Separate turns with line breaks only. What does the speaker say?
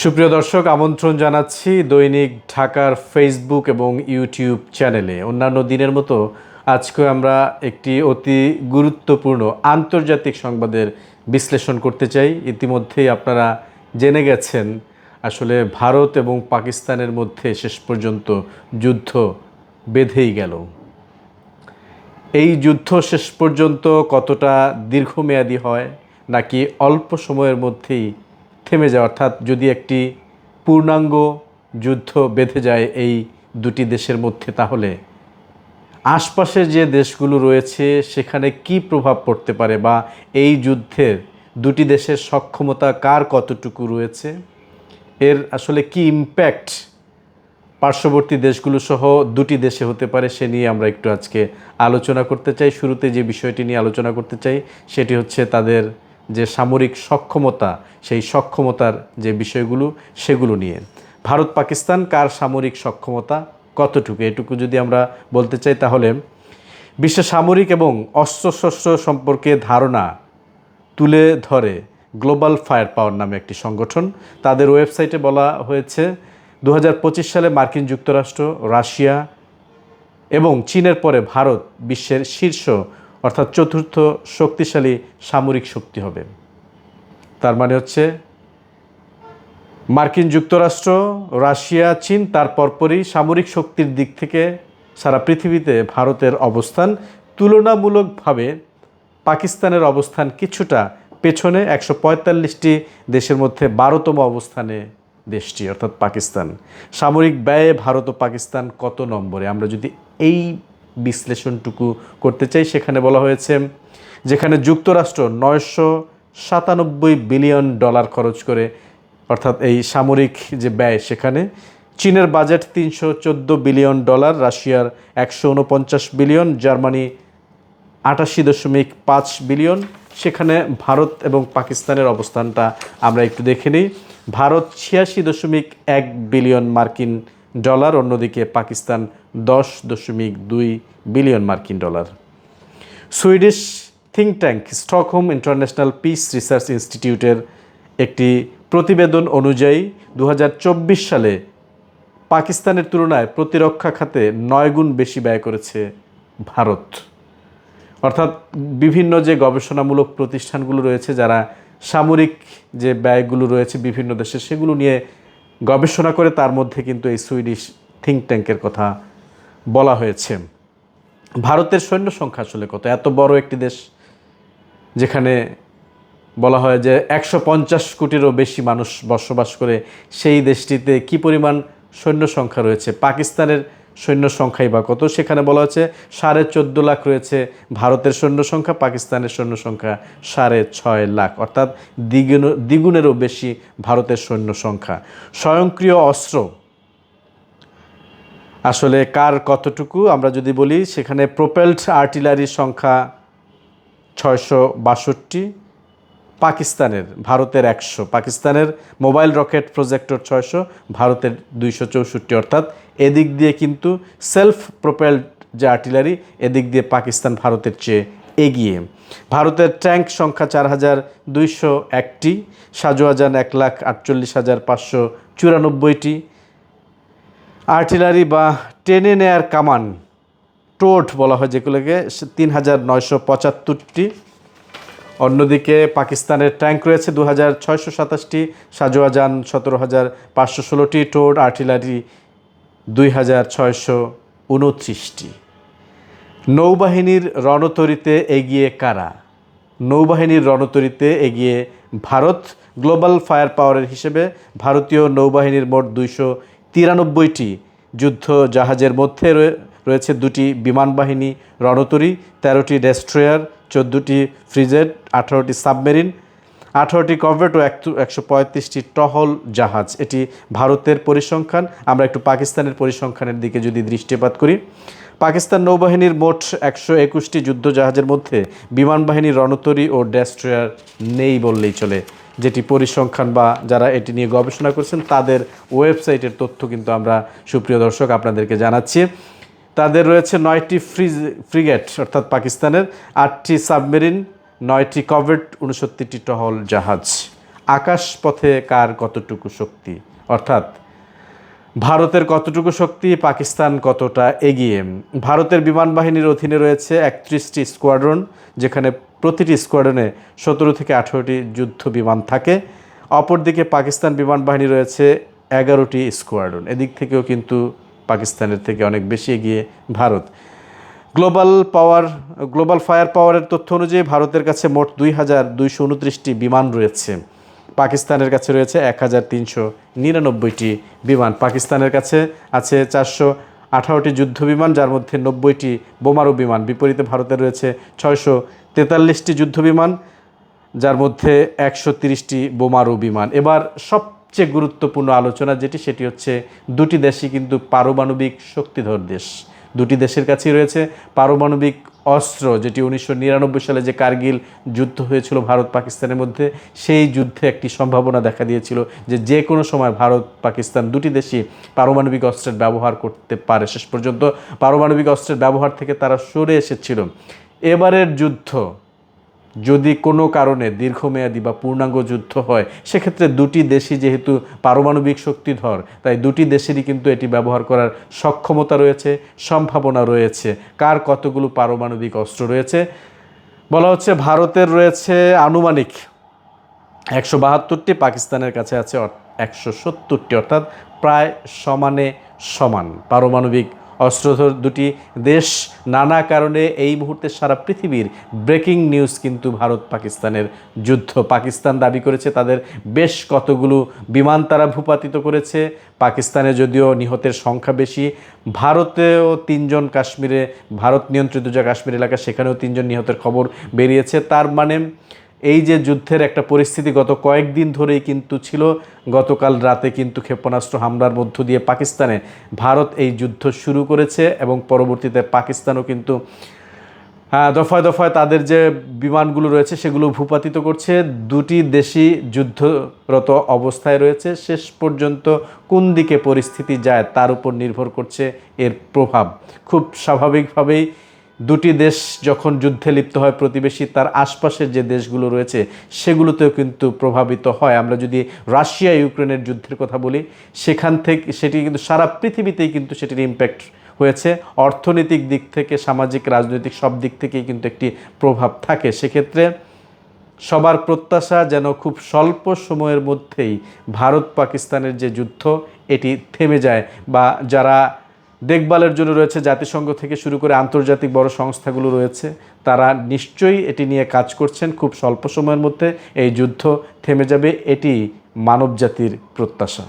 সুপ্রিয় দর্শক, আমন্ত্রণ জানাচ্ছি দৈনিক ঢাকার ফেসবুক এবং ইউটিউব চ্যানেলে অন্যান্য দিনের মতো আজকে আমরা একটি অতি গুরুত্বপূর্ণ আন্তর্জাতিক সংবাদের বিশ্লেষণ করতে চাই। ইতিমধ্যেই আপনারা জেনে গেছেন, আসলে ভারত এবং পাকিস্তানের মধ্যে শেষ পর্যন্ত যুদ্ধ বেঁধেই গেল। এই যুদ্ধ শেষ পর্যন্ত কতটা দীর্ঘমেয়াদী হয়, নাকি অল্প সময়ের মধ্যেই থেমে যায়, অর্থাৎ যদি একটি পূর্ণাঙ্গ যুদ্ধ বেঁধে যায় এই দুটি দেশের মধ্যে, তাহলে আশপাশে যে দেশগুলো রয়েছে, সেখানে কি প্রভাব পড়তে পারে বা এই যুদ্ধের দুটি দেশের সক্ষমতা কার কতটুকু রয়েছে? এর আসলে কি ইম্প্যাক্ট পার্শ্ববর্তী দেশগুলো সহ দুটি দেশে হতে পারে, সে নিয়ে আমরা একটু আজকে আলোচনা করতে চাই। শুরুতে যে বিষয়টি নিয়ে আলোচনা করতে চাই, সেটি হচ্ছে তাদের যে সামরিক সক্ষমতা, সেই সক্ষমতার যে বিষয়গুলো, সেগুলো নিয়ে। ভারত, পাকিস্তান কার সামরিক সক্ষমতা, কতটুকু? এটুকু যদি আমরা বলতে চাই তাহলে, বিশ্ব সামরিক এবং অস্ত্রশস্ত্র সম্পর্কে ধারণা তুলে ধরে গ্লোবাল ফায়ার পাওয়ার নামে একটি সংগঠন। তাদের ওয়েবসাইটে বলা হয়েছে দু হাজার পঁচিশ সালে মার্কিন যুক্তরাষ্ট্র, রাশিয়া এবং চীনের পরে ভারত বিশ্বের শীর্ষ অর্থাৎ চতুর্থ শক্তিশালী সামরিক শক্তি হবে। তার মানে হচ্ছে মার্কিন যুক্তরাষ্ট্র, রাশিয়া, চীন তার পরপরই সামরিক শক্তির দিক থেকে সারা পৃথিবীতে ভারতের অবস্থান তুলনামূলকভাবে পাকিস্তানের অবস্থান কিছুটা পেছনে একশো পঁয়তাল্লিশটি দেশের মধ্যে বারোতম অবস্থানে দেশটি, অর্থাৎ পাকিস্তান। সামরিক ব্যয়ে ভারত ও পাকিস্তান কত নম্বরে? আমরা যদি এই বিশ্লেষণটুকু করতে চাই। সেখানে বলা হয়েছে, যেখানে যুক্তরাষ্ট্র নয়শো সাতানব্বই বিলিয়ন ডলার খরচ করে, অর্থাৎ এই সামরিক যে ব্যয় সেখানে, চীনের বাজেট তিনশো চোদ্দ বিলিয়ন ডলার, রাশিয়ার একশো উনপঞ্চাশ বিলিয়ন, জার্মানি আটাশি দশমিক পাঁচ বিলিয়ন। সেখানে ভারত এবং পাকিস্তানের অবস্থানটা আমরা একটু দেখে নিই। ভারত ছিয়াশি দশমিক এক বিলিয়ন মার্কিন ডলার, অন্যদিকে পাকিস্তান দশ দশমিক দুই বিলিয়ন মার্কিন dollar. Swedish think tank Stockholm International Peace Research ইনস্টিটিউটের একটি প্রতিবেদন অনুযায়ী দু হাজার চব্বিশ সালে পাকিস্তানের তুলনায় প্রতিরক্ষা খাতে নয় গুণ বেশি ব্যয় করেছে ভারত। অর্থাৎ বিভিন্ন যে গবেষণামূলক প্রতিষ্ঠানগুলো রয়েছে, যারা সামরিক যে ব্যয়গুলো রয়েছে বিভিন্ন দেশে, সেগুলো নিয়ে গবেষণা করে তার মধ্যে কিন্তু এই সুইডিশ থিঙ্ক ট্যাঙ্কের কথা বলা হয়েছে। ভারতের সৈন্য সংখ্যা আসলে কত? এত বড় একটি দেশ যেখানে বলা হয় যে একশো পঞ্চাশ কোটিরও বেশি মানুষ বসবাস করে সেই দেশটিতে কি পরিমাণ সৈন্য সংখ্যা রয়েছে? পাকিস্তানের সৈন্য সংখ্যাই বা কত সেখানে বলা হচ্ছে সাড়ে চোদ্দ লাখ রয়েছে ভারতের সৈন্য সংখ্যা, পাকিস্তানের সৈন্য সংখ্যা সাড়ে ছয় লাখ। অর্থাৎ দ্বিগুণ, দ্বিগুণেরও বেশি ভারতের সৈন্য সংখ্যা। স্বয়ংক্রিয় অস্ত্র আসলে কার কতটুকু? আমরা যদি বলি সেখানে প্রোপেলড আর্টিলারির সংখ্যা ছয়শো বাষট্টি, পাকিস্তানের ভারতের একশো, পাকিস্তানের মোবাইল রকেট প্রজেক্টর ছয়শো, ভারতের দুইশো চৌষট্টি। অর্থাৎ এদিক দিয়ে কিন্তু সেলফ প্রোপেলড যে আর্টিলারি এদিক দিয়ে পাকিস্তান ভারতের চেয়ে এগিয়ে। ভারতের ট্যাঙ্ক সংখ্যা চার হাজার দুইশো একটি, সাজোয়াজান এক লাখ আটচল্লিশ হাজার পাঁচশো চুরানব্বইটি। আর্টিলারি বা টেনে নেয়ার কামান টোট বলা হয় যেগুলোকে, তিন হাজার নয়শো পঁচাত্তরটি। অন্যদিকে পাকিস্তানের ট্যাঙ্ক রয়েছে দু হাজার ছয়শো সাতাশটি, সাজোয়াজান সতেরো হাজার পাঁচশো ষোলোটি টোড আর্টিলারি দুই নৌবাহিনীর রণতরীতে এগিয়ে কারা? নৌবাহিনীর রণতরীতে এগিয়ে ভারত গ্লোবাল ফায়ার পাওয়ারের হিসেবে ভারতীয় নৌবাহিনীর মোট দুইশো তিরানব্বইটি যুদ্ধ জাহাজের মধ্যে রয়ে- রয়েছে দুটি বিমান বাহিনী রণতরী, তেরোটি ডেস্ট্রয়ার, চোদ্দোটি ফ্রিজেট আঠারোটি সাবমেরিন আঠারোটি কভেট ও একশো পঁয়ত্রিশটি টহল জাহাজ। এটি ভারতের পরিসংখ্যান। আমরা একটু পাকিস্তানের পরিসংখ্যানের দিকে যদি দৃষ্টিপাত করি। পাকিস্তান নৌবাহিনীর মোট একশো একুশটি যুদ্ধ জাহাজের মধ্যে বিমান বাহিনীর রণতরী ও ডেস্ট্রয়ার নেই বললেই চলে। যেটি পরিসংখ্যান বা যারা এটি নিয়ে গবেষণা করছেন, তাদের ওয়েবসাইটের তথ্য কিন্তু আমরা, সুপ্রিয় দর্শক, আপনাদেরকে জানাচ্ছি। তাদের রয়েছে নয়টি ফ্রিজ, ফ্রিগেট, অর্থাৎ পাকিস্তানের আটটি সাবমেরিন নয়টি কভেট উনসত্তরটি টহল জাহাজ। আকাশ পথে কার কতটুকু শক্তি? অর্থাৎ, ভারতের কতটুকু শক্তি, পাকিস্তান কতটা এগিয়ে? ভারতের বিমান বাহিনীর অধীনে রয়েছে একত্রিশটি স্কোয়াড্রন, যেখানে প্রতিটি স্কোয়াড্রনে সতেরো থেকে আঠেরোটি যুদ্ধ বিমান থাকে। অপরদিকে পাকিস্তান বিমান বাহিনী রয়েছে এগারোটি স্কোয়াড্রন। এদিক থেকেও কিন্তু পাকিস্তানের থেকে অনেক বেশি এগিয়ে Bharat. Global power global fire পাওয়ারের তথ্য অনুযায়ী ভারতের কাছে মোট দুই হাজার দুইশো উনত্রিশটি বিমান রয়েছে। পাকিস্তানের কাছে রয়েছে এক হাজার তিনশো নিরানব্বইটি বিমান। পাকিস্তানের কাছে আছে চারশো আঠারোটি যুদ্ধ বিমান, যার মধ্যে নব্বইটি বোমারু বিমান। বিপরীতে ভারতে রয়েছে ছয়শো তেতাল্লিশটি যুদ্ধ বিমান, যার মধ্যে একশো তিরিশটি বোমারু বিমান। এবার সবচেয়ে গুরুত্বপূর্ণ আলোচনা যেটি, সেটি হচ্ছে দুটি দেশই কিন্তু পারমাণবিক শক্তিধর দেশ। দুটি দেশের কাছেই রয়েছে। পারমাণবিক অস্ত্র, যেটি উনিশশো নিরানব্বই সালে যে কার্গিল যুদ্ধ হয়েছিল ভারত পাকিস্তানের মধ্যে, সেই যুদ্ধে একটি সম্ভাবনা দেখা দিয়েছিল যে যে কোনো সময় ভারত পাকিস্তান দুটি দেশই পারমাণবিক অস্ত্রের ব্যবহার করতে পারে। শেষ পর্যন্ত পারমাণবিক অস্ত্রের ব্যবহার থেকে তারা সরে এসেছিল। এবারের যুদ্ধ যদি কোনো কারণে দীর্ঘমেয়াদী বা পূর্ণাঙ্গ যুদ্ধ হয়, সেক্ষেত্রে দুটি দেশই যেহেতু পারমাণবিক শক্তিধর, তাই দুটি দেশেরই কিন্তু এটি ব্যবহার করার সক্ষমতা রয়েছে, সম্ভাবনা রয়েছে। কার কতগুলো পারমাণবিক অস্ত্র রয়েছে? বলা হচ্ছে ভারতের রয়েছে আনুমানিক একশো বাহাত্তরটি, পাকিস্তানের কাছে আছে একশো সত্তরটি, অর্থাৎ প্রায় সমানে সমান পারমাণবিক অস্ত্রধর দুটি দেশ নানা কারণে এই মুহূর্তে সারা পৃথিবীর ব্রেকিং নিউজ কিন্তু ভারত পাকিস্তানের যুদ্ধ। পাকিস্তান দাবি করেছে তাদের বেশ কতগুলো বিমান তারা ভূপাতিত করেছে। পাকিস্তানে যদিও নিহতের সংখ্যা বেশি, ভারতেও তিনজন কাশ্মীরে, ভারত নিয়ন্ত্রিত যে কাশ্মীর এলাকা সেখানেও তিনজন নিহতের খবর বেরিয়েছে। তার মানে এই যে যুদ্ধের একটা পরিস্থিতি গত কয়েকদিন ধরেই কিন্তু ছিল গতকাল রাতে কিন্তু ক্ষেপণাস্ত্র হামলার মধ্য দিয়ে পাকিস্তানে ভারত এই যুদ্ধ শুরু করেছে এবং পরবর্তীতে পাকিস্তানও কিন্তু হ্যাঁ, দফায় দফায় তাদের যে বিমানগুলো রয়েছে সেগুলো ভূপাতিত করছে। দুটি দেশই যুদ্ধরত অবস্থায় রয়েছে। শেষ পর্যন্ত কোন দিকে পরিস্থিতি যায় তার উপর নির্ভর করছে এর প্রভাব। খুব স্বাভাবিকভাবেই দুটি দেশ যখন যুদ্ধে লিপ্ত হয় প্রতিবেশী, তার আশপাশের যে দেশগুলো রয়েছে, সেগুলোতেও কিন্তু প্রভাবিত হয়। আমরা যদি রাশিয়া, ইউক্রেনের যুদ্ধের কথা বলি, সেখান থেকে, সেটি কিন্তু সারা পৃথিবীতেই কিন্তু সেটির ইম্প্যাক্ট হয়েছে। অর্থনৈতিক দিক থেকে, সামাজিক, রাজনৈতিক সব দিক থেকেই কিন্তু একটি প্রভাব থাকে। সেক্ষেত্রে সবার প্রত্যাশা যেন খুব স্বল্প সময়ের মধ্যেই ভারত পাকিস্তানের যে যুদ্ধ, এটি থেমে যায় বা যারা দেখভালের জন্য রয়েছে জাতিসংঘ থেকে শুরু করে আন্তর্জাতিক বড় সংস্থাগুলো রয়েছে। তারা নিশ্চয়ই এটি নিয়ে কাজ করছেন খুব স্বল্প সময়ের মধ্যে। এই যুদ্ধ থেমে যাবে, এটি মানবজাতির প্রত্যাশা।